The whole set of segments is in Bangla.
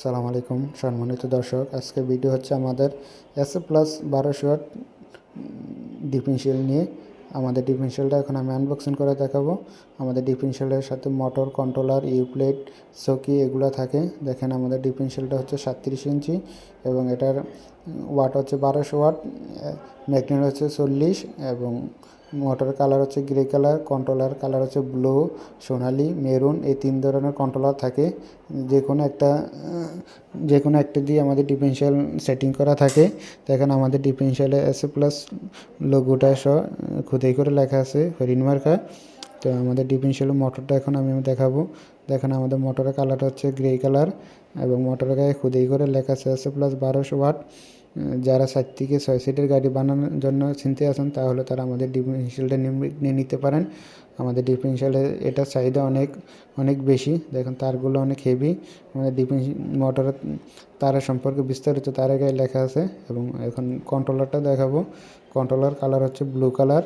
সালাম আলাইকুম সম্মানিত দর্শক, আজকে ভিডিও হচ্ছে আমাদের এস প্লাস বারোশো ওয়াট ডিফেন্সিয়াল নিয়ে। আমাদের ডিফেন্সিয়ালটা এখন আমি আনবক্সিং করে দেখাবো। আমাদের ডিফেন্সিয়ালের সাথে মোটর কন্ট্রোলার ইউপ্লেট চকি এগুলো থাকে। দেখেন আমাদের ডিফেন্সিয়ালটা হচ্ছে সাতত্রিশ ইঞ্চি এবং এটার ওয়াট হচ্ছে বারোশো ওয়াট, ম্যাগনেট হচ্ছে চল্লিশ এবং মোটর কালার হচ্ছে গ্রে কালার, কন্ট্রোলার কালার হচ্ছে ব্লু, সোনালি, মেরুন, এই তিন ধরনের কন্ট্রোলার থাকে। যে কোনো একটা যে কোনো একটা দিয়ে আমাদের ডিফেন্সিয়াল সেটিং করা থাকে। দেখেন আমাদের ডিফেন্সিয়ালে এসে প্লাস লোগোটা সহ, খোদাই করে লেখা আছে, হরিণ মার্কা। তো আমাদের ডিফেন্সিয়াল মোটরটা এখন আমি দেখাবো। দেখেন আমাদের মোটরের কালারটা হচ্ছে গ্রে কালার এবং মোটরের গায়ে খুদেই করে লেখা আছে প্লাস বারোশো ওয়াট যারা সাত থেকে ছয় সিটের গাড়ি বানানোর জন্য চিনতে আসেন তাহলে তারা আমাদের ডিফেন্সিয়ালটা নিয়ে নিতে পারেন। আমাদের ডিফেন্সিয়ালে এটা চাহিদা অনেক অনেক বেশি। দেখুন তারগুলো অনেক হেভি আমাদের ডিফেন্স মোটরের তারের সম্পর্কে বিস্তারিত তারের গায়ে লেখা আছে এবং এখন কন্ট্রোলারটা দেখাবো। কন্ট্রোলার কালার হচ্ছে ব্লু কালার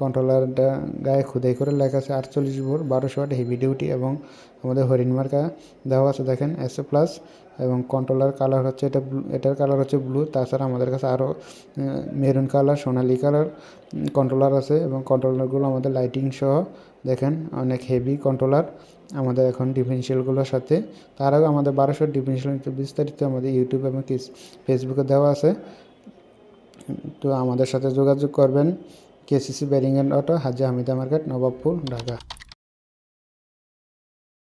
কন্ট্রোলারটা গায়ে খুদাই করে লেখা আছে, আটচল্লিশ ভোর বারোশো ওয়াট হেভি ডিউটি এবং আমাদের হরিণ মার্কা দেওয়া আছে, দেখেন এসে প্লাস এবং কন্ট্রোলার কালার হচ্ছে, এটা এটার কালার হচ্ছে ব্লু তাছাড়া আমাদের কাছে আরও মেরুন কালার সোনালি কালার কন্ট্রোলার আছে এবং কন্ট্রোলারগুলো আমাদের লাইটিং সহ, দেখেন অনেক হেভি কন্ট্রোলার আমাদের এখন ডিফেন্সিয়ালগুলোর সাথে, তার আগে আমাদের বারোশো ডিফেন্সিয়াল বিস্তারিত আমাদের ইউটিউব এবং ফেসবুকে দেওয়া আছে, তো আমাদের সাথে যোগাযোগ করবেন KCC bearing and auto Haji Hamida market Nawabpur Dhaka.